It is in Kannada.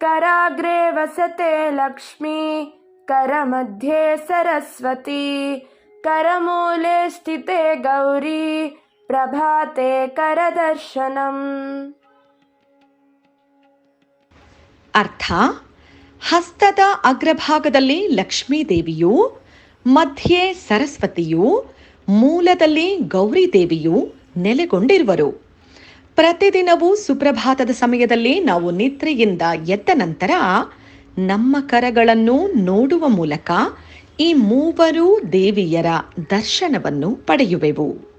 कराग्रे वसते लक्ष्मी करमध्ये सरस्वती करमूले स्थिते गौरी प्रभाते करदर्शनम् ಅರ್ಥ ಹಸ್ತದ ಅಗ್ರಭಾಗದಲ್ಲಿ ಲಕ್ಷ್ಮೀ ದೇವಿಯು ಮಧ್ಯೆ ಸರಸ್ವತಿಯು ಮೂಲದಲ್ಲಿ ಗೌರಿ ದೇವಿಯು ನೆಲೆಗೊಂಡಿರುವರು ಪ್ರತಿದಿನವೂ ಸುಪ್ರಭಾತದ ಸಮಯದಲ್ಲಿ ನಾವು ನಿದ್ರೆಯಿಂದ ಎದ್ದ ನಂತರ ನಮ್ಮ ಕರಗಳನ್ನು ನೋಡುವ ಮೂಲಕ ಈ ಮೂವರು ದೇವಿಯರ ದರ್ಶನವನ್ನು ಪಡೆಯುವೆವು.